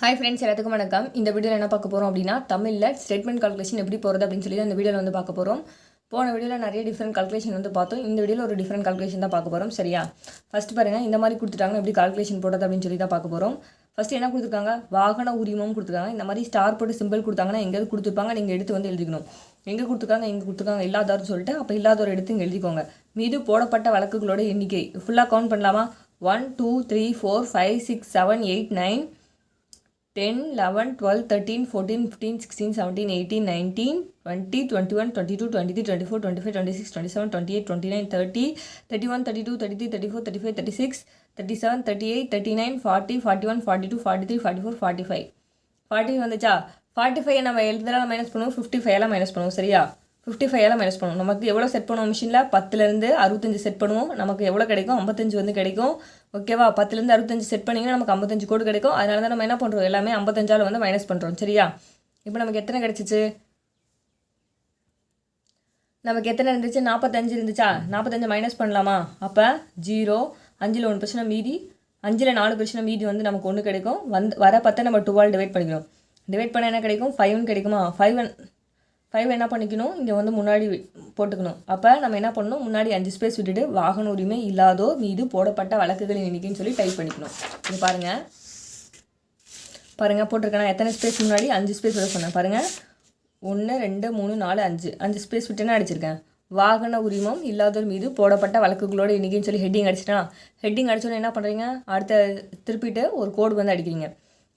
Hi friends எல்லாத்துக்கும் வணக்கம். இந்த வீடியோவில் என்ன பார்க்க போகிறோம் அப்படின்னா தமிழில் ஸ்டேட்மெண்ட் கால்குலேஷன் எப்படி போகிறது அப்படின்னு சொல்லி தான் இந்த வீடியோவில் வந்து பார்க்க போகிறோம் போன வீடியோவில் நிறைய டிஃப்ரெண்ட் கால்குலேஷன் வந்து பார்த்தோம். இந்த வீடியோவில் ஒரு டிஃப்ரெண்ட் கால்குலேஷன் தான் பார்க்க போகிறோம் சரியா? ஃபஸ்ட் பாருங்கள் இந்த மாதிரி கொடுத்துட்டாங்க எப்படி கால்குலேஷன் போடுறது அப்படின்னு சொல்லி தான் பார்க்க போகிறோம் ஃபஸ்ட்டு என்ன கொடுத்துருக்காங்க? வாகன உரிமம் கொடுத்துருக்காங்க. இந்த மாதிரி ஸ்டார் போட்டு சிம்பிள் கொடுத்தாங்கன்னா எங்கேயாவது கொடுத்துருப்பாங்க. நீங்கள் எடுத்து வந்து எழுதிக்கணும். எங்கே கொடுத்துருக்காங்க? எங்கே கொடுத்துருக்காங்க. இல்லாதவர்னு சொல்லிட்டு அப்போ இல்லாதவர் எடுத்து இங்கே எழுதிக்கோங்க. மீது போடப்பட்ட வழக்குகளோட எண்ணிக்கை. ஃபுல்லாக கவுண்ட் பண்ணலாமா? One two three four five six seven eight nine ten eleven twelve thirteen fourteen fifteen sixteen seventeen eighteen nineteen twenty twenty one twenty two twenty three twenty four twenty five twenty six twenty seven twenty eight twenty nine thirty thirty one thirty two thirty three thirty four thirty five thirty six thirty seven thirty eight thirty nine forty forty one forty two forty three forty four forty five forty வந்துச்சா? Forty five நம்ம எழுதுலாம் minus பண்ணுவோம். Fifty ஃபைவ்லாம் minus பண்ணுவோம். சரியா? Fifty ஃபைவ்லாம் minus பண்ணுவோம். நமக்கு எவ்வளோ செட் பண்ணுவோம் மிஷினில் பத்துலேருந்து அறுபத்தஞ்சு செட் பண்ணுவோம். நமக்கு எவ்வளோ கிடைக்கும்? ஐம்பத்தஞ்சு வந்து கிடைக்கும். ஓகேவா? பத்துலேருந்து அறுபத்தஞ்சு செட் பண்ணிங்கன்னா நமக்கு ஐம்பத்தஞ்சு கோடு கிடைக்கும். அதனால தான் நம்ம என்ன பண்ணுறோம் எல்லாமே ஐம்பத்தஞ்சால் வந்து மைனஸ் பண்ணுறோம் சரியா? இப்போ நமக்கு எத்தனை கிடச்சிச்சு? நமக்கு எத்தனை இருந்துச்சு? நாற்பத்தஞ்சு இருந்துச்சா? நாற்பத்தஞ்சு மைனஸ் பண்ணலாமா? அப்போ ஜீரோ அஞ்சில் ஒன்று பிரச்சனை மீதி அஞ்சில் நாலு பிரச்சனை மீதி வந்து நமக்கு ஒன்று கிடைக்கும். வந்து வர பத்தை நம்ம டுவால் டிவைட் பண்ணிக்கணும் டிவைட் பண்ண என்ன கிடைக்கும்? ஃபைவ்னு கிடைக்குமா? ஃபைவ் ஃபைவ் என்ன பண்ணிக்கணும்? இங்கே வந்து முன்னாடி போட்டுக்கணும். அப்போ நம்ம என்ன பண்ணணும்? முன்னாடி அஞ்சு ஸ்பேஸ் விட்டுட்டு வாகன உரிமை இல்லாதோ மீது போடப்பட்ட வழக்குகளின் எண்ணிக்கைன்னு சொல்லி டைப் பண்ணிக்கணும். இது பாருங்கள் பாருங்கள் போட்டிருக்கேன். எத்தனை ஸ்பேஸ் முன்னாடி? அஞ்சு ஸ்பேஸ் விட சொன்னேன். பாருங்கள் ஒன்று ரெண்டு மூணு நாலு அஞ்சு. அஞ்சு ஸ்பேஸ் விட்டுனா அடிச்சிருக்கேன்? வாகன உரிமம் இல்லாதோர் மீது போடப்பட்ட வழக்குகளோட எண்ணிக்கைன்னு சொல்லி ஹெட்டிங் அடிச்சிட்டா? ஹெட்டிங் அடிச்சோன்னே என்ன பண்ணுறீங்க அடுத்த திருப்பிட்டு ஒரு கோடு வந்து அடிக்கிறீங்க.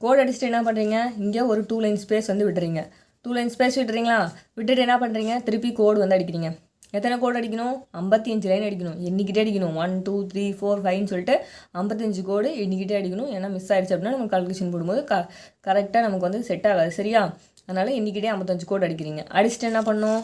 கோடு அடிச்சுட்டு என்ன பண்ணுறீங்க இங்கே ஒரு டூ லைன் ஸ்பேஸ் வந்து விட்டுறீங்க. டூ லைன்ஸ் பேசி விட்டுறீங்களா விட்டுட்டு என்ன பண்ணுறீங்க திருப்பி கோடு வந்து அடிக்கிறீங்க. எத்தனை கோடு அடிக்கணும்? ஐம்பத்தி அஞ்சு லைன் அடிக்கணும். எண்ணிக்கிட்டே அடிக்கணும். ஒன் டூ த்ரீ ஃபோர் ஃபைவ்னு சொல்லிட்டு ஐம்பத்தஞ்சு கோடு எண்ணிக்கிட்டே அடிக்கணும். ஏன்னா மிஸ் ஆயிடுச்சு அப்படின்னா நம்ம கால்குலேஷன் போடும்போது க கரெக்டாக நமக்கு வந்து செட் ஆகாது. சரியா? அதனால் எண்ணிக்கிட்டே ஐம்பத்தஞ்சு கோடு அடிக்கிறீங்க. அடிச்சுட்டு என்ன பண்ணும்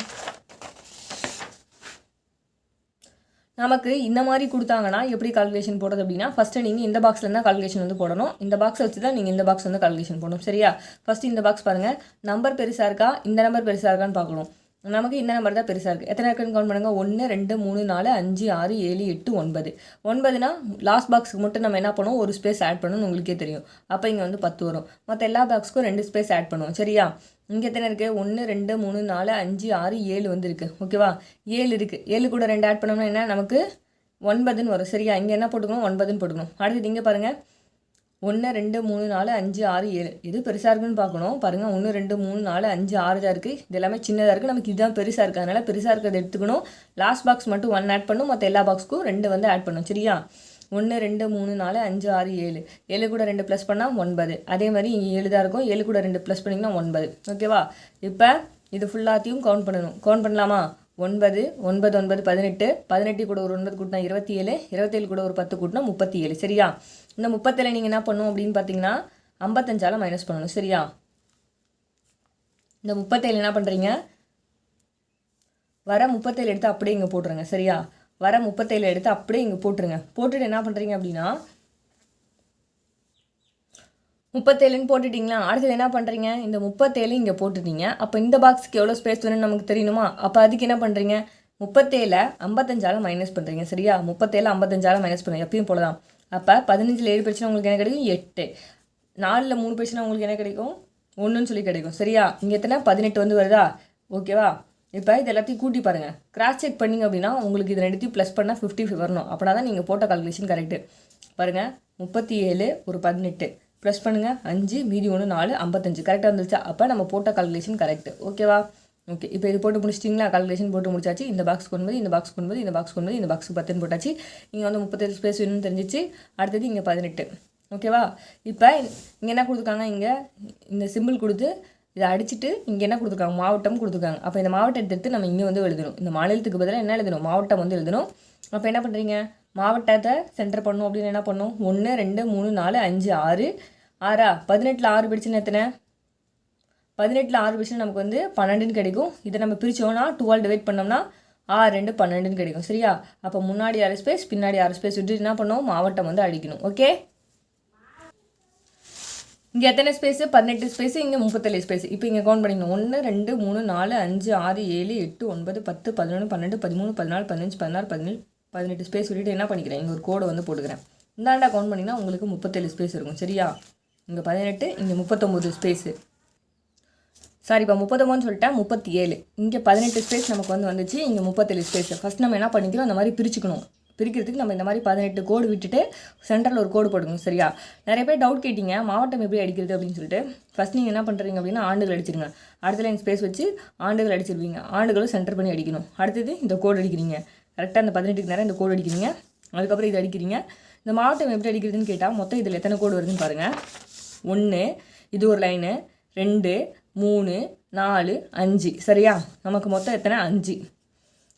நமக்கு இந்த மாதிரி கொடுத்தாங்கன்னா எப்படி கால்குலேஷன் போடுறது அப்படின்னா ஃபஸ்ட்டு நீங்கள் இந்த பாக்ஸில் தான் கால்குலேஷன் வந்து போடணும். இந்த பாக்ஸை வச்சு தான் நீங்கள் இந்த பாக்ஸ் வந்து கால்குலேஷன் போடணும். சரியா? ஃபஸ்ட்டு இந்த பாக்ஸ் பாருங்கள் நம்பர் பெருசாக இருக்கா? இந்த நம்பர் பெருசாக இருக்கான்னு பார்க்கணும். நமக்கு இந்த நம்பர் தான் பெருசாக இருக்குது எத்தனை இருக்குன்னு கவுண்ட் பண்ணுங்கள் ஒன்று ரெண்டு மூணு நாலு அஞ்சு ஆறு ஏழு எட்டு ஒன்பது. ஒன்பதுனா லாஸ்ட் பாக்ஸுக்கு மட்டும் நம்ம என்ன பண்ணுவோம் ஒரு ஸ்பேஸ் ஆட் பண்ணணும்னு உங்களுக்கே தெரியும். அப்போ இங்கே வந்து பத்து வரும். மற்ற எல்லா பாக்ஸுக்கும் ரெண்டு ஸ்பேஸ் ஆட் பண்ணுவோம். சரியா? இங்கே எத்தனை இருக்குது ஒன்று ரெண்டு மூணு நாலு அஞ்சு ஆறு ஏழு வந்து இருக்குது ஓகேவா ஏழு இருக்குது ஏழு கூட ரெண்டு ஆட் பண்ணோம்னா என்ன? நமக்கு ஒன்பதுன்னு வரும். சரியா? இங்கே என்ன போட்டுக்கணும்? ஒன்பதுன்னு போட்டுக்கணும். அடுத்தது இங்கே பாருங்கள் ஒன்று ரெண்டு மூணு நாலு அஞ்சு ஆறு ஏழு. எது பெருசாக இருக்குன்னு பார்க்கணும். பாருங்கள் ஒன்று ரெண்டு மூணு நாலு அஞ்சு ஆறு தான் இருக்குது இது எல்லாமே சின்னதாக இருக்குது நமக்கு இதுதான் பெருசாக இருக்குது அதனால் பெருசாக இருக்கிறத எடுத்துக்கணும். லாஸ்ட் பாக்ஸ் மட்டும் ஒன் ஆட் பண்ணும் மற்ற எல்லா பாக்ஸ்க்கும் ரெண்டு வந்து ஆட் பண்ணும் சரியா? ஒன்று ரெண்டு மூணு நாலு அஞ்சு ஆறு ஏழு. ஏழு கூட ரெண்டு ப்ளஸ் பண்ணால் ஒன்பது. அதே மாதிரி இங்கே ஏழு தான் இருக்கும். ஏழு கூட ரெண்டு ப்ளஸ் பண்ணிங்கன்னா ஒன்பது. ஓகேவா இப்போ இது ஃபுல்லாத்தையும் கவுண்ட் பண்ணணும். கவுண்ட் பண்ணலாமா? ஒன்பது ஒன்பது ஒன்பது பதினெட்டு. பதினெட்டு கூட ஒரு ஒன்பது கூட்டினா இருபத்தி ஏழு இருபத்தேழு கூட ஒரு பத்து கூட்டினா முப்பத்தி ஏழு சரியா? இந்த முப்பத்தேழு நீங்கள் என்ன பண்ணணும் அப்படின்னு பார்த்தீங்கன்னா ஐம்பத்தஞ்சால் மைனஸ் பண்ணணும். சரியா? இந்த முப்பத்தேழு என்ன பண்ணுறீங்க வர முப்பத்தேழு எடுத்து அப்படியே இங்கே போட்டுருங்க. சரியா? வர முப்பத்தேழு எடுத்து அப்படியே இங்கே போட்டுருங்க. போட்டுட்டு என்ன பண்ணுறீங்க அப்படின்னா முப்பத்தேழுன்னு போட்டுட்டிங்களா? அடுத்தது என்ன பண்ணுறீங்க இந்த முப்பத்தேழு இங்கே போட்டுட்டீங்க. அப்போ இந்த பாக்ஸுக்கு எவ்வளோ ஸ்பேஸ் வேணும்னு நமக்கு தெரியணுமா? அப்போ அதுக்கு என்ன பண்ணுறீங்க முப்பத்தேழு ஐம்பத்தஞ்சால் மைனஸ் பண்ணுறீங்க சரியா? முப்பத்தேழு ஐம்பத்தஞ்சால் மைனஸ் பண்ணுங்க. எப்பயும் போல தான் அப்போ பதினஞ்சில் ஏழு பிரச்சனை உங்களுக்கு என்ன கிடைக்கும்? எட்டு. நாலில் மூணு பிரச்சனை உங்களுக்கு என்ன கிடைக்கும்? ஒன்றுன்னு சொல்லி கிடைக்கும். சரியா? இங்கே எத்தனை? பதினெட்டு வந்து வருதா? ஓகேவா இப்போ இது எல்லாத்தையும் கூட்டி பாருங்கள் கிராஸ் செக் பண்ணிங்க அப்படின்னா உங்களுக்கு இது ரெண்டுத்தையும் ப்ளஸ் பண்ணால் ஃபிஃப்டி வரணும். அப்படின்னா தான் நீங்கள் போட்ட கால்குலேஷன் கரெக்டு பாருங்கள் முப்பத்தி ஏழு ஒரு பதினெட்டு. ப்ளஸ் பண்ணுங்கள் அஞ்சு மீதி ஒன்று நாலு ஐம்பத்தஞ்சு. கரெக்டாக வந்துருச்சா அப்போ நம்ம போட்ட கால்குலேஷன் கரெக்ட் ஓகேவா ஓகே இப்போ இது போட்டு முடிச்சிட்டிங்களா? கால்குலேஷன் போட்டு முடிச்சாச்சு. இந்த பாக்ஸ் கொண்டு போது இந்த பாக்ஸ் கொண்டு போது இந்த பாக்ஸ் கொண்டு வந்து இந்த பாக்ஸ் பத்துன்னு போட்டாச்சு. இங்கே வந்து முப்பத்தேழு ஸ்பேஸ் வேணும்னு தெரிஞ்சிச்சு. அடுத்தது இங்கே பதினெட்டு. ஓகேவா இப்போ இங்கே என்ன கொடுத்துருக்காங்க? இங்கே இந்த சிம்பிள் கொடுத்து இதை அடிச்சுட்டு இங்கே என்ன கொடுத்துருக்காங்க? மாவட்டம் கொடுத்துருக்காங்க. அப்போ இந்த மாவட்டத்தை எடுத்து நம்ம இங்கே வந்து எழுதணும். இந்த மாநிலத்துக்கு பதிலாக என்ன எழுதணும்? மாவட்டம் வந்து எழுதணும். அப்போ என்ன பண்ணுறீங்க மாவட்டத்தை சென்டர் பண்ணணும் அப்படின்னு என்ன பண்ணும் ஒன்று ரெண்டு மூணு நாலு அஞ்சு ஆறு. ஆறா? பதினெட்டில் ஆறு பிடிச்சுன்னு எத்தனை? பதினெட்டில் ஆறு பிடிச்சுன்னா நமக்கு வந்து பன்னெண்டுன்னு கிடைக்கும். இதை நம்ம பிரித்தோம்னா டுவெல் டிவைட் பண்ணோம்னா ஆறு ரெண்டு பன்னெண்டுன்னு கிடைக்கும். சரியா? அப்போ முன்னாடி ஆறு ஸ்பேஸ் பின்னாடி ஆறு ஸ்பேஸ் விட்டு என்ன பண்ணுவோம் மாவட்டம் வந்து அடிக்கணும். ஓகே இங்கே எத்தனை ஸ்பேஸு பதினெட்டு ஸ்பேஸு இங்கே முப்பத்தேழு ஸ்பேஸ் இப்போ இங்கே கவுண்ட் பண்ணிக்கணும் ஒன்று ரெண்டு மூணு நாலு அஞ்சு ஆறு ஏழு எட்டு ஒன்பது பத்து பதினொன்று பன்னெண்டு பதிமூணு பதினாலு பதினஞ்சு பதினாறு பதினேழு பதினெட்டு ஸ்பேஸ் விட்டுட்டு என்ன பண்ணிக்கிறேன்? இங்கே ஒரு கோடை வந்து போட்டுக்கிறேன். இந்தாண்டா கவுண்ட் பண்ணிங்கன்னா உங்களுக்கு முப்பத்தேழு ஸ்பேஸ் இருக்கும். சரியா? இங்கே பதினெட்டு இங்கே முப்பத்தொம்போது ஸ்பேஸு சாரிப்பா இப்போ முப்பத்தொம்பதுன்னு சொல்லிட்டேன் முப்பத்தி ஏழு இங்கே பதினெட்டு ஸ்பேஸ் நமக்கு வந்து வந்துச்சு. இங்கே முப்பத்தேழு ஸ்பேஸ் ஃபஸ்ட் நம்ம என்ன பண்ணிக்கிறோம்? அந்த மாதிரி பிரிச்சுக்கணும். பிரிக்கிறதுக்கு நம்ம இந்த மாதிரி பதினெட்டு கோடு விட்டுட்டு சென்டரில் ஒரு கோடு போடுங்க சரியா? நிறைய பேர் டவுட் கேட்டிங்க மாவட்டம் எப்படி அடிக்கிறது அப்படின்னு சொல்லிட்டு. ஃபஸ்ட் நீங்கள் என்ன பண்ணுறீங்க அப்படின்னா ஆண்டுகள் அடிச்சிருங்க. அடுத்த லைன் ஸ்பேஸ் வச்சு ஆண்டுகள் அடிச்சிருவீங்க. ஆண்டுகளும் சென்டர் பண்ணி அடிக்கணும். அடுத்தது இந்த கோடு அடிக்கிறீங்க. கரெக்டாக அந்த பதினெட்டுக்கு நேரம் இந்த கோடு அடிக்கிறீங்க. அதுக்கப்புறம் இது அடிக்கிறீங்க. இந்த மாவட்டம் எப்படி அடிக்கிறதுன்னு கேட்டால் மொத்தம் இதில் எத்தனை கோடு வருதுன்னு பாருங்கள் ஒன்று இது ஒரு லைனு ரெண்டு மூணு நாலு அஞ்சு. சரியா? நமக்கு மொத்தம் எத்தனை? அஞ்சு.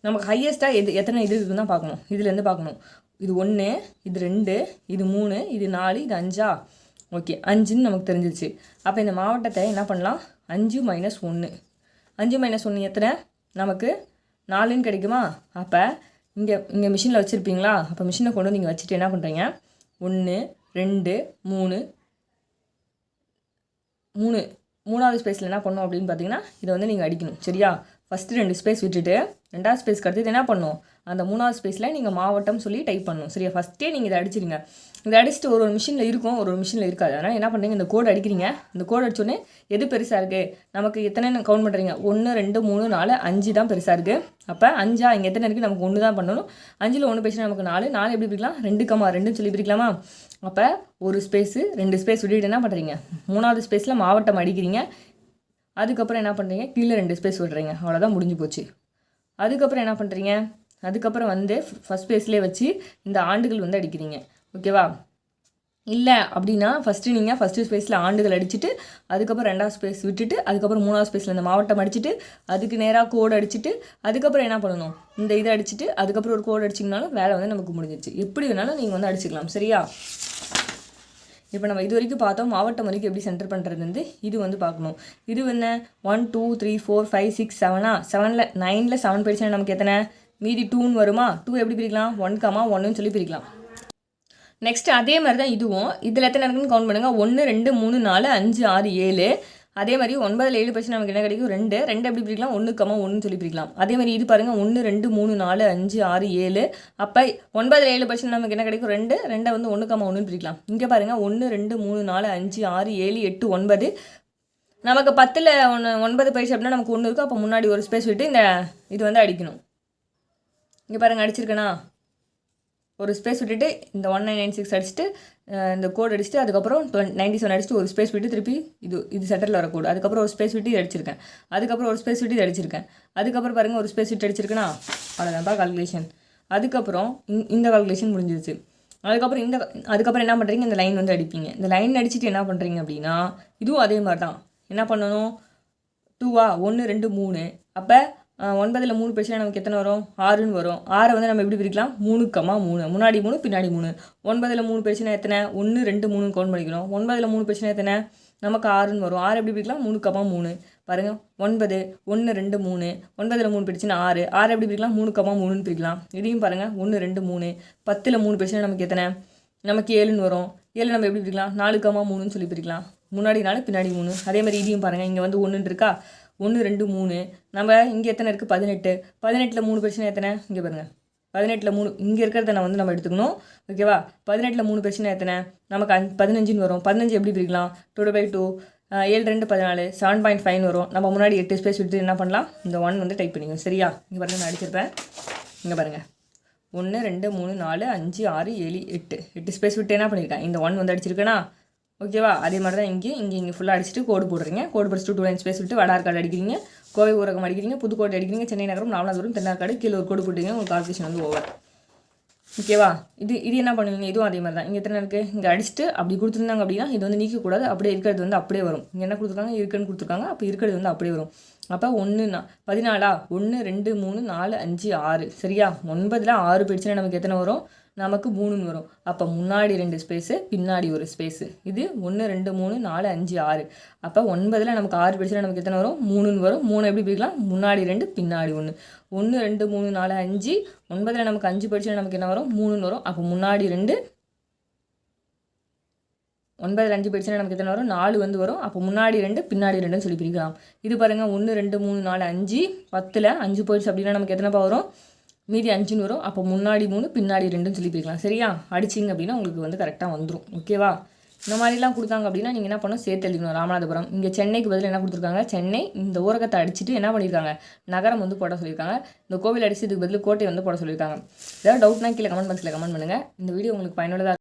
நமக்கு ஹையஸ்ட்டாக எது எத்தனை இது இருக்குன்னு தான் பார்க்கணும். இதுலேருந்து பார்க்கணும். இது ஒன்று இது ரெண்டு இது மூணு இது நாலு இது அஞ்சா? ஓகே அஞ்சுன்னு நமக்கு தெரிஞ்சிச்சு அப்போ இந்த மாவட்டத்தை என்ன பண்ணலாம்? அஞ்சு மைனஸ் ஒன்று அஞ்சு மைனஸ் ஒன்று எத்தனை? நமக்கு நாலுன்னு கிடைக்குமா? அப்போ இங்கே இங்கே மிஷினில் வச்சுருப்பீங்களா? அப்போ மிஷினை கொண்டு வந்து இங்கே வச்சுட்டு என்ன பண்ணுறீங்க ஒன்று ரெண்டு மூணு மூணு. மூணாவது ஸ்பேஸில் என்ன பண்ணணும் அப்படின்னு பார்த்தீங்கன்னா இதை வந்து நீங்கள் அடிக்கணும். சரியா? ஃபஸ்ட்டு ரெண்டு ஸ்பேஸ் விட்டுட்டு ரெண்டாவது ஸ்பேஸ்க்கு அடுத்தது என்ன பண்ணணும் அந்த மூணாவது ஸ்பேஸில் நீங்கள் மாவட்டம் சொல்லி டைப் பண்ணணும் சரியா? ஃபஸ்ட்டே நீங்கள் இதை அடிச்சிருங்க. இதை அடிச்சுட்டு ஒரு ஒரு மிஷினில் இருக்கும் ஒரு ஒரு மிஷினில் இருக்காது. அதனால் என்ன பண்ணுறீங்க இந்த கோடு அடிக்கிறீங்க. இந்த கோடு அடிச்சோடனே எது பெருசாக இருக்குது நமக்கு எத்தனை கவுண்ட் பண்ணுறீங்க ஒன்று ரெண்டு மூணு நாலு அஞ்சு தான் பெருசாக இருக்குது அப்போ அஞ்சா இங்கே எத்தனை இருக்குது நமக்கு ஒன்று தான் பண்ணணும். அஞ்சில் ஒன்று பேசினா நமக்கு நாலு. நாலு எப்படி பிரிக்கலாம்? ரெண்டு கமா ரெண்டுன்னு சொல்லி பிரிக்கலாமா? அப்போ ஒரு ஸ்பேஸு ரெண்டு ஸ்பேஸ் விட்டுட்டு என்ன பண்ணுறீங்க மூணாவது ஸ்பேஸில் மாவட்டம் அடிக்கிறீங்க. அதுக்கப்புறம் என்ன பண்ணுறீங்க கீழே ரெண்டு ஸ்பேஸ் விடுறீங்க. அவ்வளோதான் முடிஞ்சு போச்சு. அதுக்கப்புறம் என்ன பண்ணுறீங்க அதுக்கப்புறம் வந்து ஃபஸ்ட் ஸ்பேஸ்லேயே வச்சு இந்த ஆண்டுகள் வந்து அடிக்கிறீங்க. ஓகேவா இல்லை அப்படின்னா ஃபஸ்ட்டு நீங்கள் ஃபஸ்ட்டு ஸ்பேஸில் ஆண்டுகள் அடிச்சுட்டு அதுக்கப்புறம் ரெண்டாவது ஸ்பேஸ் விட்டுட்டு அதுக்கப்புறம் மூணாவது ஸ்பேஸில் இந்த மாவட்டம் அடிச்சுட்டு அதுக்கு நேராக கோடு அடிச்சுட்டு அதுக்கப்புறம் என்ன பண்ணணும்? இந்த இதை அடிச்சுட்டு அதுக்கப்புறம் ஒரு கோடு அடிச்சிங்கனாலும் வேலை வந்து நமக்கு முடிஞ்சிருச்சு. எப்படி வேணாலும் நீங்கள் வந்து அடிச்சுக்கலாம். சரியா? இப்போ நம்ம இது வரைக்கும் பார்த்தோம் மாவட்டம் வரைக்கும் எப்படி சென்டர் பண்ணுறது வந்து இது வந்து பார்க்கணும். இது என்ன? One two three four five six செவனா செவனில் நைனில் செவன் போயிடுச்சுன்னா நமக்கு எத்தனை? மீதி டூன்னு வருமா? டூ எப்படி பிரிக்கலாம்? ஒன் காமா ஒன்றுன்னு சொல்லி பிரிக்கலாம். நெக்ஸ்ட் அதே மாதிரி தான் இதுவும். இதில் எத்தனை இருக்குன்னு கவுண்ட் பண்ணுங்கள் ஒன்று ரெண்டு மூணு நாலு அஞ்சு ஆறு ஏழு. அதே மாதிரி ஒன்பதில் ஏழு பர்சன்ட் நமக்கு என்ன கிடைக்கும்? ரெண்டு. ரெண்டு எப்படி பிரிக்கலாம்? ஒன்று கம்மா ஒன்று சொல்லி பிரிக்கலாம். அதே மாதிரி இது பாருங்கள் ஒன்று ரெண்டு மூணு நாலு அஞ்சு ஆறு ஏழு. அப்போ ஒன்பதில் ஏழு பர்சன்ட் நமக்கு என்ன கிடைக்கும்? ரெண்டு. ரெண்டை வந்து ஒன்று கம்மா ஒன்று பிரிக்கலாம். இங்கே பாருங்கள் ஒன்று ரெண்டு மூணு நாலு அஞ்சு ஆறு ஏழு எட்டு ஒன்பது. நமக்கு பத்தில் ஒன்று ஒன்பது பைசா அப்படின்னா நமக்கு ஒன்று இருக்கும். அப்போ முன்னாடி ஒரு ஸ்பேஸ் விட்டு இந்த இது வந்து அடிக்கணும். இங்கே பாருங்கள் அடிச்சிருக்கேனா? ஒரு ஸ்பேஸ் விட்டுட்டு இந்த ஒன் நைன் நைன் சிக்ஸ் அடிச்சுட்டு இந்த கோட் அடிச்சுட்டு அதுக்கப்புறம் டுவென் நைன்டி செவன் அடிச்சுட்டு ஒரு ஸ்பேஸ் விட்டு திருப்பி இது இது செட்டரில் வர கோடு அதுக்கப்புறம் ஒரு ஸ்பேஸ் விட்டு இது அடிச்சிருக்கேன். அதுக்கப்புறம் ஒரு ஸ்பேஸ் விட்டு இது அடிச்சிருக்கேன். அதுக்கப்புறம் பாருங்கள் ஒரு ஸ்பேஸ் விட்டு அடிச்சிருக்கேன்னா அவ்வளோதான்ப்பா கால்குலேஷன் அதுக்கப்புறம் இந்த கால்குலேஷன் முடிஞ்சிருச்சு. அதுக்கப்புறம் இந்த அதுக்கப்புறம் என்ன பண்ணுறீங்க இந்த லைன் வந்து அடிப்பீங்க. இந்த லைன் அடிச்சுட்டு என்ன பண்ணுறீங்க அப்படின்னா இதுவும் அதே மாதிரி தான் என்ன பண்ணணும்? டூவா ஒன்று ரெண்டு மூணு. அப்போ ஒன்பதில் மூணு பிரச்சனை நமக்கு எத்தனை வரும்? ஆறுன்னு வரும். ஆறை வந்து நம்ம எப்படி பிரிக்கலாம்? மூணு கம்மா மூணு. முன்னாடி மூணு பின்னாடி மூணு. ஒன்பதில் மூணு பிரச்சனை எத்தனை? ஒன்று ரெண்டு மூணு கவுண்ட் பண்ணிக்கணும் ஒன்பதில் மூணு பிரச்சனை எத்தனை? நமக்கு ஆறுன்னு வரும். ஆறு எப்படி பிரிக்கலாம்? மூணு கம்மா மூணு. பாருங்கள் ஒன்பது ஒன்று ரெண்டு மூணு. ஒன்பதில் மூணு பிரச்சனை ஆறு. ஆறு எப்படி பிரிக்கலாம்? மூணு கம்மா மூணுன்னு பிரிக்கலாம். இதையும் பாருங்கள் ஒன்று ரெண்டு மூணு. பத்தில் மூணு பிரச்சனை நமக்கு எத்தனை? நமக்கு ஏழுன்னு வரும். ஏழு நம்ம எப்படி பிரிக்கலாம்? நாலு கம்மா மூணுன்னு சொல்லி பிரிக்கலாம். முன்னாடி நாலு பின்னாடி மூணு. அதே மாதிரி இதையும் பாருங்கள் இங்கே வந்து ஒன்றுன்னு இருக்கா? ஒன்று ரெண்டு மூணு. நம்ம இங்கே எத்தனை இருக்குது பதினெட்டு. பதினெட்டில் மூணு பிரச்சனை எத்தனை? இங்கே பாருங்கள் பதினெட்டில் மூணு இங்கே இருக்கிறத நான் வந்து நம்ம எடுத்துக்கணும். ஓகேவா பதினெட்டில் மூணு பிரச்சனை எத்தனை? நமக்கு அஞ்சு பதினஞ்சுன்னு வரும். பதினஞ்சு எப்படி பிரிக்கலாம்? டூ பை டூ ஏழு ரெண்டு பதினாலு. செவன் பாயிண்ட் ஃபைவ் வரும். நம்ம முன்னாடி எட்டு ஸ்பேஸ் விட்டு என்ன பண்ணலாம்? இந்த ஒன் வந்து டைப் பண்ணிக்கணும் சரியா? இங்கே பாருங்கள் நான் அடிச்சிருப்பேன். இங்கே பாருங்கள் ஒன்று ரெண்டு மூணு நாலு அஞ்சு ஆறு ஏழு எட்டு. எட்டு ஸ்பேஸ் விட்டு என்ன பண்ணியிருக்கேன் இந்த ஒன் வந்து அடிச்சிருக்கேனா? ஓகேவா? அதே மாதிரி தான் இங்கேயும் இங்கே இங்கே ஃபுல்லாக அடிச்சுட்டு கோடு போடுறீங்க. கோடு படிச்சுட்டு டூ லைன் ஸ்பேஸ் விட்டு வடார்காடு அடிக்கிறீங்க. கோவை ஊரகம் அடிக்கிறீங்க. புதுக்கோட்டை அடிக்கிறீங்க. சென்னை நகரம் ராமநாதபுரம் தென்னார்காடு கீழே ஒரு கோடு போட்டீங்க உங்களுக்கு கால்குலேஷன் வந்து ஓவர் ஓகேவா? இது இது என்ன பண்ணுவீங்க? இதுவும் அதே மாதிரி தான் இங்கே எத்தனை இருக்குது இங்கே அடிச்சுட்டு அப்படி கொடுத்துருந்தாங்க அப்படின்னா இது வந்து நீக்கக்கூடாது அப்படியே இருக்கிறது வந்து அப்படியே வரும். இங்கே என்ன கொடுத்துருக்காங்க? இருக்குன்னு கொடுத்துருக்காங்க. அப்போ இருக்கிறது வந்து அப்படியே வரும். அப்போ ஒன்று பதினாலா? ஒன்று ரெண்டு மூணு நாலு அஞ்சு ஆறு. சரியா? ஒன்பதில் ஆறு போயிடுச்சுன்னா நமக்கு எத்தனை வரும்? நமக்கு மூணுன்னு வரும். அப்போ முன்னாடி ரெண்டு ஸ்பேஸு பின்னாடி ஒரு ஸ்பேஸு இது ஒன்று ரெண்டு மூணு நாலு அஞ்சு ஆறு. அப்போ ஒன்பதில் நமக்கு ஆறு போயிடுச்சுன்னா நமக்கு எத்தனை வரும்? மூணுன்னு வரும். மூணு எப்படி பிரிக்கலாம்? முன்னாடி ரெண்டு பின்னாடி ஒன்று ஒன்று ரெண்டு மூணு நாலு அஞ்சு. ஒன்பதில் நமக்கு அஞ்சு போயிடுச்சுன்னா நமக்கு என்ன வரும்? மூணுன்னு வரும். அப்போ முன்னாடி ரெண்டு ஒன்பதில் அஞ்சு போயிடுச்சுன்னா நமக்கு எத்தனை வரும்? நாலு வந்து வரும். அப்போ முன்னாடி ரெண்டு பின்னாடி ரெண்டுன்னு சொல்லி பிரிக்கலாம். இது பாருங்கள் ஒன்று ரெண்டு மூணு நாலு அஞ்சு. பத்தில் அஞ்சு போயிடுச்சு அப்படின்னா நமக்கு எத்தனைப்பா வரும்? மீதி அஞ்சுன்னு வரும் அப்போ முன்னாடி மூணு பின்னாடி ரெண்டுன்னு சொல்லி பிரிக்கலாம். சரியா? அடிச்சிங்க அப்படின்னா உங்களுக்கு வந்து கரெக்டாக வந்துடும் ஓகேவா இந்த மாதிரிலாம் கொடுத்தாங்க அப்படின்னா நீங்கள் என்ன பண்ணணும்? சேர்த்து எழுதிக்கணும். ராமநாதபுரம். இங்கே சென்னைக்கு பதில் என்ன கொடுத்துருக்காங்க? சென்னை இந்த ஊரகத்தை அடிச்சுட்டு என்ன பண்ணியிருக்காங்க? நகரம் வந்து போட சொல்லியிருக்காங்க. இந்த கோவில் அடிச்சதுக்கு பதில் கோட்டை வந்து போட சொல்லியிருக்காங்க. ஏதாவது டவுட்னா கீழே கமெண்ட் பாக்ஸில் கமெண்ட் பண்ணுங்கள் இந்த வீடியோ உங்களுக்கு பயனுள்ளதாக